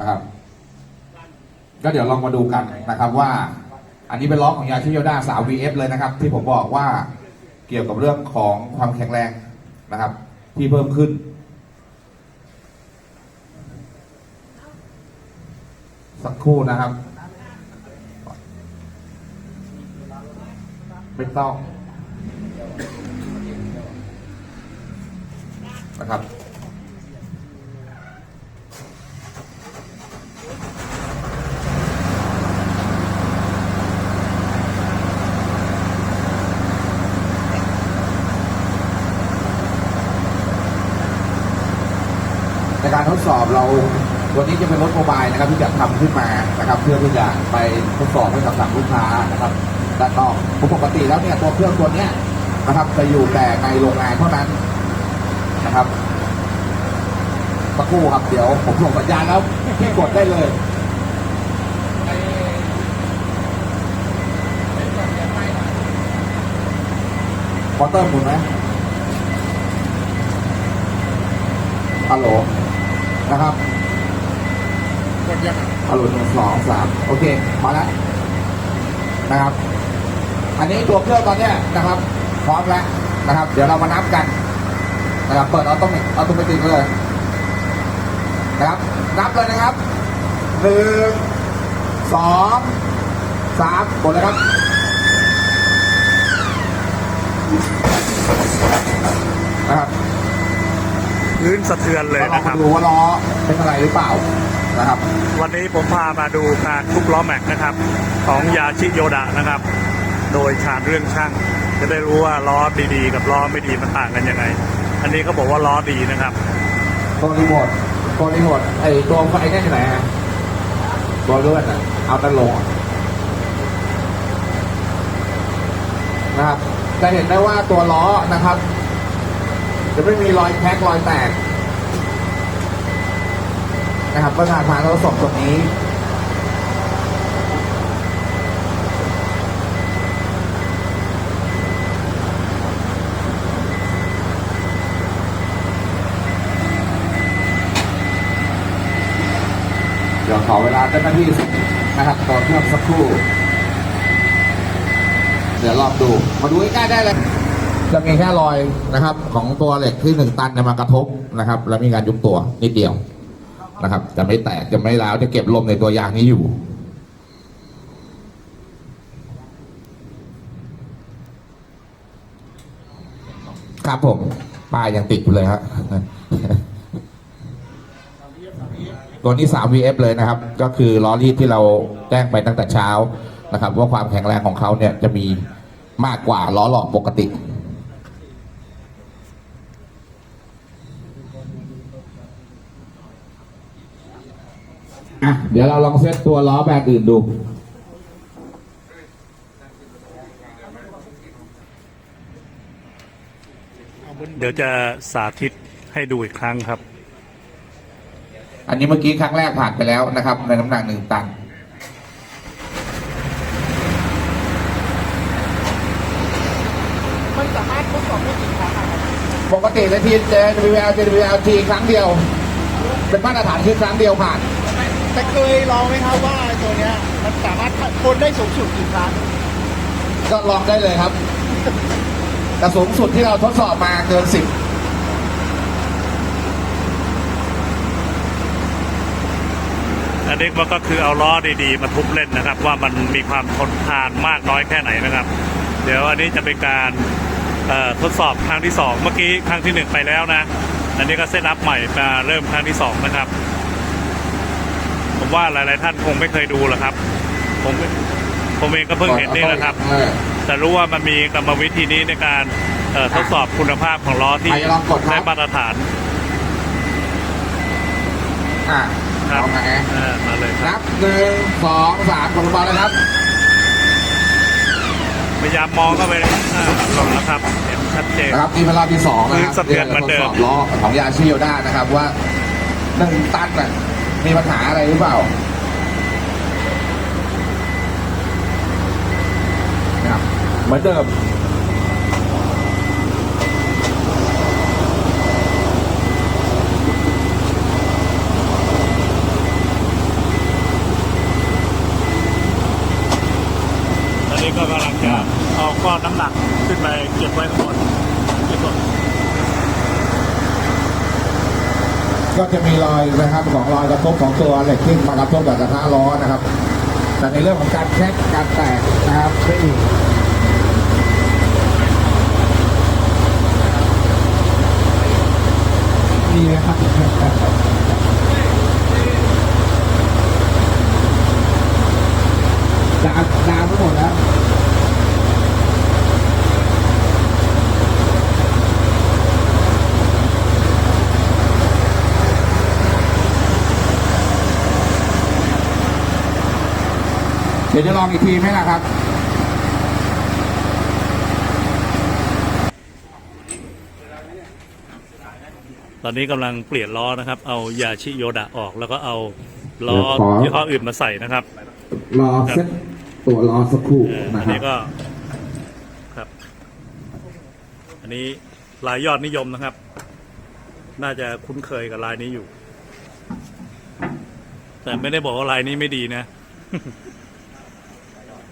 นะครับ ก็เดี๋ยวลองมาดูกันนะครับว่า อันนี้เป็นล้อของยาชิโยด้าสาว VF เลยนะครับ ที่ผมบอกว่าเกี่ยวกับเรื่องของความแข็งแรงนะครับ ที่เพิ่มขึ้น สักครู่นะครับ ไม่ต้องนะครับ ในการทด สอบเราวันนี้จะเป็นรถโมบายนะครับที่จะทำขึ้นมานะครับ เพื่อที่จะไปทดสอบให้กับทางลูกค้านะครับด้านนอกปกติแล้วเนี่ยตัวเครื่องตัวเนี้ยนะครับจะอยู่แต่ในโรงงานเท่านั้นนะครับสักครู่ครับเดี๋ยวผมส่งสัญญาณแล้วพี่กดได้เลยมอเตอร์หมุนไหมฮัลโหล นะครับกดยังฮัลโหลหนึ่งสองสามโอเคมาแล้วนะครับ อันนี้ตัวเครื่องตอนนี้นะครับ พร้อมแล้วนะครับ เดี๋ยวเรามานับกันนะครับ เปิดออโตเมติออโตเมติกเลยนะครับ นับเลยนะครับหนึ่งสองสามกดเลยครับนะครับ พื้นสะเทือนเลยเราลองนะคมารับดูว่าล้อเป็นอะไรหรือเปล่านะครับ วันนี้ผมพามาดูการทุบล้อแม็กนะครับ ของยาชิโยดะนะครับ โดยชาญเรื่องช่าง จะได้รู้ว่าล้อดีๆ กับล้อไม่ดีมันต่างกันยังไง อันนี้เขาบอกว่าล้อดีนะครับตัวรีโมทตัวรีโมทไอ้ตัวไฟเนี่ยที่ไหนฮะตัวเลื่อนอะเอาตะลงอะนะครับจะเห็นได้ว่าตัวล้อนะครับ จะไม่มีรอยแพ็กรอยแตกนะครับก็ทางทางเราส่งตรงนี้เดี๋ยวขอเวลาเจ้าหน้าที่นะครับต่อเครื่องสักครู่ เดี๋ยวลองดู มาดูใกล้ได้เลย จะมีแค่รอยนะครับ ของตัวเหล็กที่หนึ่งตันเนี่ยมากระทบนะครับ แล้วมีการยุบตัวนิดเดียวนะครับจะไม่แตกจะไม่ร้าวจะเก็บลมในตัวยางนี้อยู่ครับผมป้ายยังติดอยู่เลยฮะตัวนี้ 3 VF เลยนะครับ ก็คือล้อรีดที่เราแจ้งไปตั้งแต่เช้านะครับ ว่าความแข็งแรงของเขาเนี่ยจะมีมากกว่าล้อหลอกปกติ อะเดี๋ยวเราลองเซตตัวล้อแบรนด์อื่นดูเดี๋ยวจะสาธิตให้ดูอีกครั้งครับ อันนี้เมื่อกี้ครั้งแรกผ่านไปแล้วนะครับ ในน้ำหนักหนึ่งตัน มันสามารถทดสอบได้กี่ครั้งอะครับปกติในทีเจ WL JWL T ครั้งเดียว เป็นมาตรฐานคือครั้งเดียวผ่าน แต่เคยลองไหมครับว่าตัวเนี้ยมันสามารถทนได้สูงสุดกี่ครั้งก็ลองได้เลยครับ แต่สูงสุดที่เราทดสอบมาเกินสิบอันนี้มันก็คือเอาล้อดีๆ มาทุบเล่นนะครับ ว่ามันมีความทนทานมากน้อยแค่ไหนนะครับ เดี๋ยวอันนี้จะเป็นการเอ่อทดสอบครั้งที่สองเมื่อกี้ครั้งที่หนึ่งไปแล้วนะ อันนี้ก็เซตอัพใหม่มาเริ่มครั้งที่สองนะครับ ผมว่าหลาย ๆ ท่านคงไม่เคยดูหรอกครับ ผมผมเองก็เพิ่งเห็นนี่แหละครับเออแต่รู้ว่ามันมีกรรมวิธีนี้ในการเอ่อทดสอบคุณภาพของล้อที่ใครลองกดครับได้มาตรฐานอะครับเอาไงเออมาเลยครับนับหนึ่งสองสามกดลงมาเลยครับพยายามมองเข้าไปเลยอ่าลงแล้วครับเห็นชัดเจนนะครับนี่เป็นรอบที่สองนะคพื้รับนสะเทือนเหมือนเดิมทดสอบล้อของยาชิโยด้านะครับว่าหนึ่งตันน่ะ มีปัญหาอะไรหรือเปล่าเหมือนเดิมตอนนี้ก็กำลังจะเอาก้อนน้ำหนักขึ้นไปเก็บไว้ข้างบน ก็จะมีรอยนะครับของรอยกระทบของตัวเหล็กที่มากระทบกับกระทะล้อนะครับ แต่ในเรื่องของการแคกการแตกนะครับไม่อีกนี่นะครับดาดามทั้งหมดแล้ว ดี๋ยวจะลองอีกทีไหมล่ะครับตอนนี้กำลังเปลี่ยนล้อนะครับ เอายาชิโยดะออกแล้วก็เอาล้อขอ ยี่ห้ออื่นมาใส่นะครับ รอเซ็ตตัวรอสักครู่เออนะอันครันี้บ ก็ครับ อันนี้ลายยอดนิยมนะครับ น่าจะคุ้นเคยกับลายนี้อยู่ แต่ไม่ได้บอกว่าลายนี้ไม่ดีนะ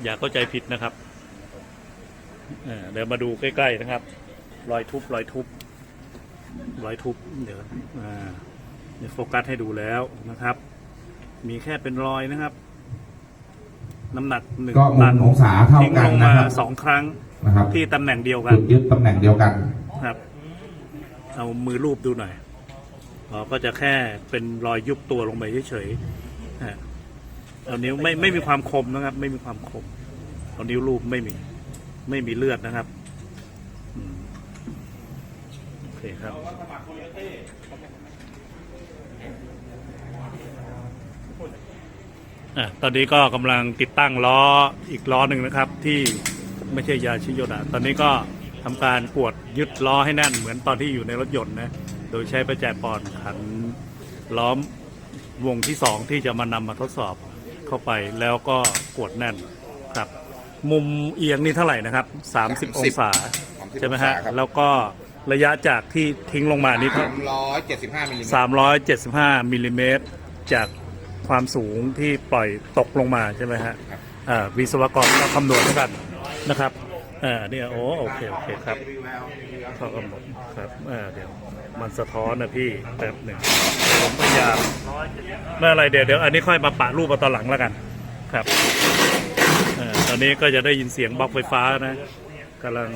อย่าเข้าใจผิดนะครับเออเดี๋ยวมาดูใกล้ๆนะครับ รอยทุบรอยทุบรอยทุบเดี๋ยวอ่าเดี๋ยวโฟกัสให้ดูแล้วนะครับ มีแค่เป็นรอยนะครับ น้ำหนักหนึ่งก็มุตัมนองศาเท่าทิ้งกันลงนะมาครับสองครั้งนะครับ ที่ตำแหน่งเดียวกัจุนดยึดตำแหน่งเดียวกันครับ เอามือรูปดูหน่อยอ๋อก็จะแค่เป็นรอยยุบตัวลงไปเฉยๆฮะ เอานิ้วไม่ไม่มีความคมนะครับ ไม่มีความคมเอานิ้วรูปไม่มี ไม่มีเลือดนะครับอืมโอเคครับอะตอนนี้ก็กำลังติดตั้งล้ออีกล้อหนึ่งนะครับ ที่ไม่ใช่ยาชิโยดะตอนนี้ก็ทำการกวดยึดล้อให้แน่นเหมือนตอนที่อยู่ในรถยนต์นะโดยใช้ประแจปอนขันล้อมวงที่สองที่จะมานำมาทดสอบ เข้าไปแล้วก็กวดแน่นครับ มุมเอียงนี่เท่าไหร่นะครับ 30 องศา30ใช่ไหมฮะองศาครับแล้วก็ระยะจากที่ทิ้งลงมานี่เท่าร้อยเจ็ดสิบห้ามิลลิเมตร375มิลลิเมตรจากความสูงที่ปล่อยตกลงมาใช่ไหมฮะครับอ่าวิศวกรก็คำนวณด้วยกันนะครับอ่าเนี่ยโอ้โอเคโอเคครับเขากำหนดครับอ่าเดี๋ยว มันสะท้อนนะพี่แป๊บหนึ่งผมพยายามไม่อะไรเดี๋ยวเดี๋ยวอันนี้ค่อยมาปะรูปมาตอนหลังแล้วกันครับอ่าตอนนี้ก็จะได้ยินเสียงบล็อกไฟฟ้านะกำลัง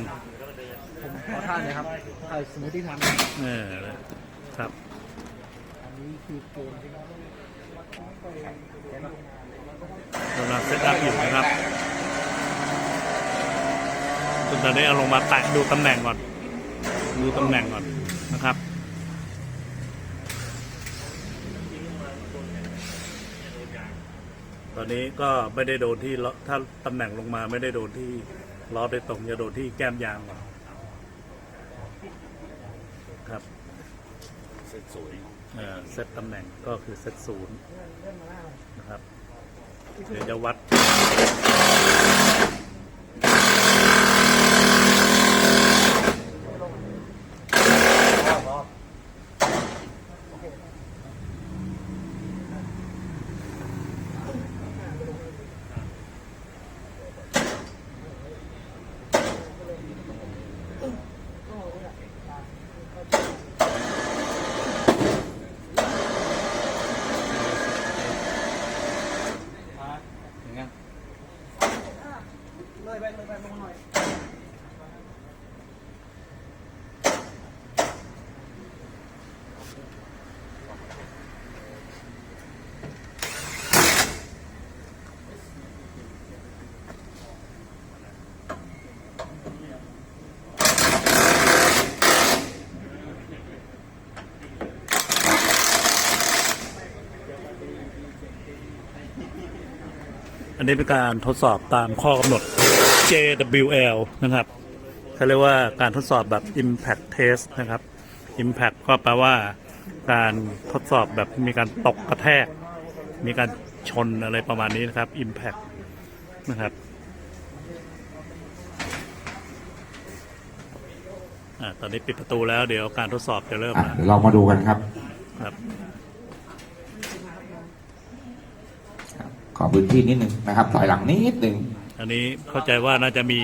ขอท่านนะครับถ่ายสมมติฐานเออครับอันนี้คือโกนกำลังเซตอัพอยู่นะครับจนตอนนี้เอาลงมาแตะดูตำแหน่งก่อน ดูตำแหน่งก่อนนะครับ ตอนนี้ก็ไม่ได้โดนที่ล้อถ้าตำแหน่งลงมาไม่ได้โดนที่ล้อโดยตรงจะโดนที่แก้มยางก่อนครับเซตศูนย์เซตตำแหน่งก็คือเซตศูนย์นะครับ เดี๋ยวจะวัด อันนี้เป็นการทดสอบตามข้อกำหนด JWL นะครับเขาเรียกว่าการทดสอบแบบ Impact Test นะครับ Impact ก็แปลว่าการทดสอบแบบมีการตกกระแทก มีการชนอะไรประมาณนี้นะครับ Impact นะครับอ่าตอนนี้ปิดประตูแล้วเดี๋ยวการทดสอบจะเริ่มอะแล้วเดี๋ยวเรามาดูกันครับครับ อพื้นที่นิดนึงนะครับถอยหลังนิดนึงอันนี้เข้าใจว่าน่าจะมี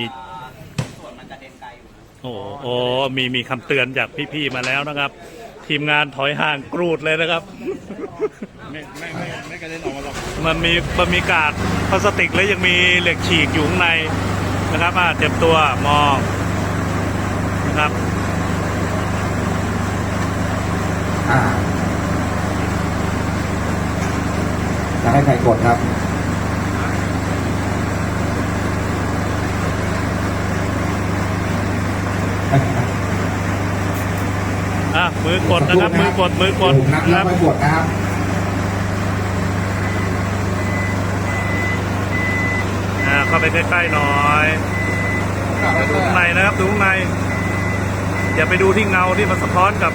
โอ้โอ้มีมีคำเตือนจากพี่ๆมาแล้วนะครับ ทีมงานถอยห่างกรูดเลยนะครับ ไม่ไม่ไม่ไม่กระเด็นออกมาหรอกมันมีมันมีกาดพลาสติกและยังมีเหล็กฉีกอยู่ข้างในนะครับอ่าเจ็บตัวมองนะครับอ่าจะให้ใครกดครับ อะมือกดนะครับ มือกดมือกดผมนับนะคแล้วรับค่อยกดนะครับอ่าเข้าไปใกล้ๆหน่อยดูข้างในนะครับดูข้างในอย่าไปดูที่เงาที่มันสะท้อนกับ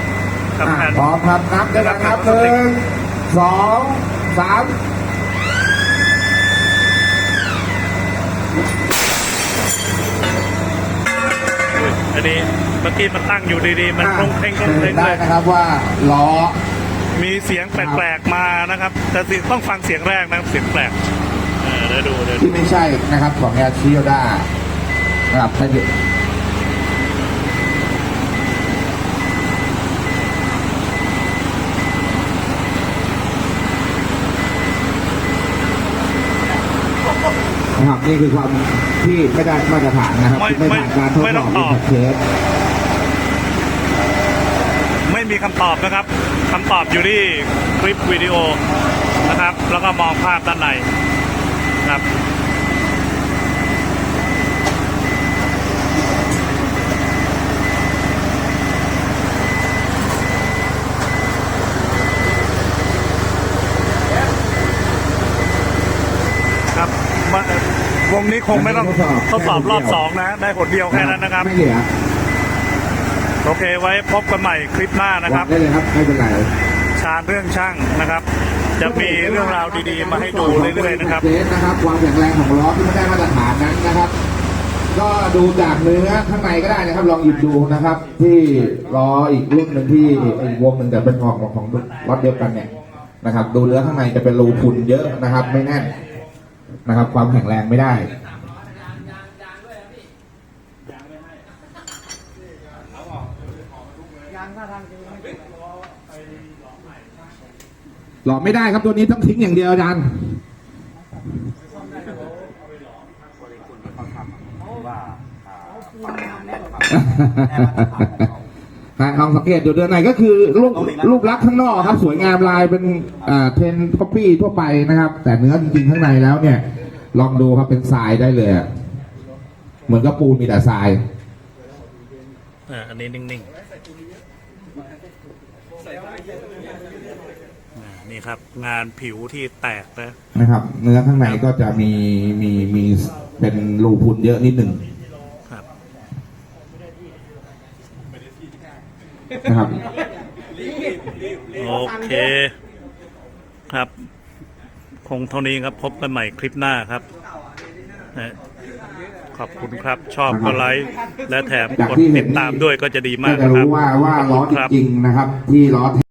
กับอ่าแผ่นพร้อมครับนับด้วยกันครับหนึ่งสองสาม อุ้ยอันนี้เมื่อกี้มันตั้งอยู่ดีๆ มันคงเพ่งคงเห็เพ่นงได้เลยนะครับว่าล้อมีเสียงแปลกๆมานะครับ แต่สิต้องฟังเสียงแรกนะครับเสียงแปลกเออเดี๋ยวดูเดี๋ยวดูที่ไม่ใช่นะครับของยาชิโยด้านะครับถ้าเกิด นะครับนี่คือความที่ไม่ได้มาตรฐานนะครับที่ไม่ผ่านการทดสอบอินเทสไม่มีคำตอบนะครับคำตอบอยู่ที่คลิปวิดีโอนะครับ แล้วก็มองภาพด้านในนะครับครับมา วงนี้คงไม่ต้องทดสอบรอบสองนะ ได้ผลเดียวแค่นั้นนะครับไม่เหลือโอเคไว้พบกันใหม่คลิปหน้านะครับวางได้เลยครับไม่เป็นไรชาญเรื่องช่างนะครับ จะมีเรื่องราวดีๆ มาให้ดูเรื่อยๆนะครับเทสนะครับความแข็งแรงของล้อที่ไม่ได้มาตรฐานนั้นนะครับ ก็ดูจากเนื้อข้างในก็ได้นะครับ ลองหยิบดูนะครับ ที่ล้ออีกรุ่นหนึ่งที่อีกวงหนึ่งแต่เป็นของของรถเดียวกันเนี่ยนะครับ ดูเนื้อข้างในจะเป็นรูพุนเยอะนะครับ ไม่แน่น นะครับ ความแข็งแรงไม่ได้ หลอมไม่ได้ครับตัวนี้ต้องทิ้งอย่างเดียวอาจารย์ฮะลองสังเกตดูเดือนไหนก็คือรูปรูปลักษณ์ข้างนอกครับ สวยงามลายเป็นอ่าเทนคอปปี้ทั่วไปนะครับ แต่เนื้อจริงๆข้างในแล้วเนี่ย ลองดูครับเป็นทรายได้เลยอะเหมือนกับปูนมีแต่ทราย อ่าอันนี้นิ่งๆอ่านี่ครับ งานผิวที่แตกนะ นะครับ เนื้อข้างในก็จะมีมีมีเป็นรูพุนเยอะนิดหนึ่งครับ นะครับ โอเค ครับค งเท่านี้ครับพบกันใหม่คลิปหน้าครับนะขอบคุณครับชอบก็ไลค์และแถมกดติดตามด้วยก็จะดีก็มากจะนะครัรู้บว่าว่าล้อขบคุณครับจริงๆนะครับ ที่ล้อแท้